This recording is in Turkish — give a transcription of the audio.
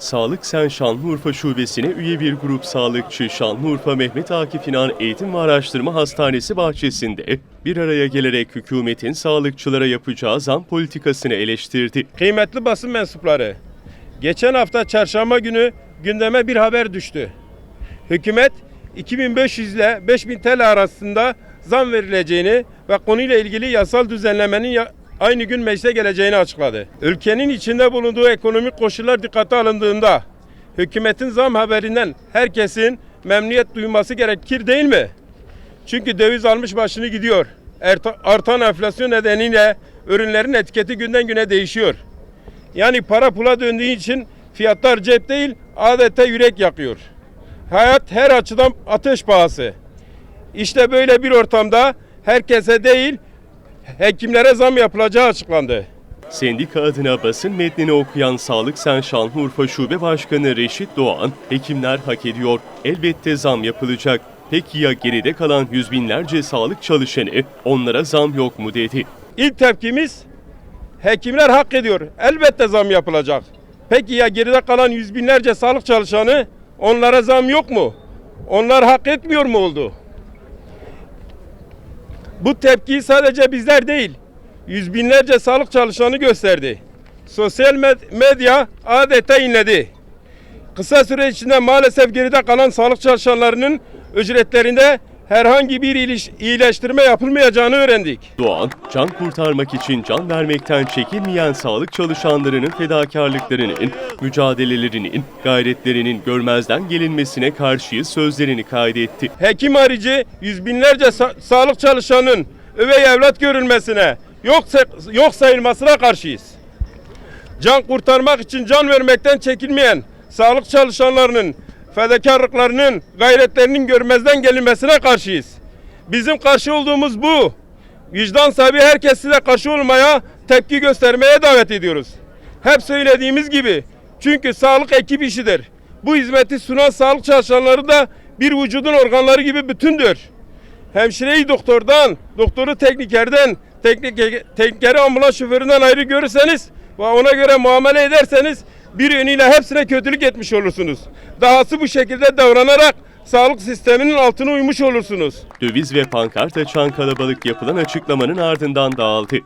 Sağlık Sen Şanlıurfa Şubesi'ne üye bir grup sağlıkçı Şanlıurfa Mehmet Akif İnan Eğitim ve Araştırma Hastanesi bahçesinde bir araya gelerek hükümetin sağlıkçılara yapacağı zam politikasını eleştirdi. Kıymetli basın mensupları, geçen hafta çarşamba günü gündeme bir haber düştü. Hükümet 2500 ile 5000 TL arasında zam verileceğini ve konuyla ilgili yasal düzenlemenin aynı gün meclise geleceğini açıkladı. Ülkenin içinde bulunduğu ekonomik koşullar dikkate alındığında hükümetin zam haberinden herkesin memnuniyet duyması gerekir değil mi? Çünkü döviz almış başını gidiyor. Artan enflasyon nedeniyle ürünlerin etiketi günden güne değişiyor. Yani para pula döndüğü için fiyatlar cep değil adeta yürek yakıyor. Hayat her açıdan ateş pahası. İşte böyle bir ortamda herkese değil hekimlere zam yapılacağı açıklandı. Sendika adına basın metnini okuyan Sağlık Sen Şanlıurfa Şube Başkanı Reşit Doğan, hekimler hak ediyor, elbette zam yapılacak. Peki ya geride kalan yüz binlerce sağlık çalışanı, onlara zam yok mu dedi. İlk tepkimiz hekimler hak ediyor. Elbette zam yapılacak. Peki ya geride kalan yüz binlerce sağlık çalışanı onlara zam yok mu? Onlar hak etmiyor mu oldu? Bu tepkiyi sadece bizler değil, yüz binlerce sağlık çalışanı gösterdi. Sosyal med- medya adeta inledi. Kısa süre içinde maalesef geride kalan sağlık çalışanlarının ücretlerinde herhangi bir iyileştirme yapılmayacağını öğrendik. Doğan, can kurtarmak için can vermekten çekinmeyen sağlık çalışanlarının fedakarlıklarının, mücadelelerinin, gayretlerinin görmezden gelinmesine karşı sözlerini kaydetti. Hekim harici yüz binlerce sa- sağlık çalışanının üvey evlat görülmesine, yok, yok sayılmasına karşıyız. Can kurtarmak için can vermekten çekinmeyen sağlık çalışanlarının fedakarlıklarının, gayretlerinin görmezden gelinmesine karşıyız. Bizim karşı olduğumuz bu. Vicdan sahibi herkes size karşı olmaya, tepki göstermeye davet ediyoruz. Hep söylediğimiz gibi. Çünkü sağlık ekip işidir. Bu hizmeti sunan sağlık çalışanları da bir vücudun organları gibi bütündür. Hemşireyi doktordan, doktoru teknikerden, teknik, teknikeri ambulans şoföründen ayrı görürseniz ve ona göre muamele ederseniz bir yönüyle hepsine kötülük etmiş olursunuz. Dahası bu şekilde davranarak sağlık sisteminin altına uymuş olursunuz. Döviz ve pankart açan kalabalık yapılan açıklamanın ardından dağıldı.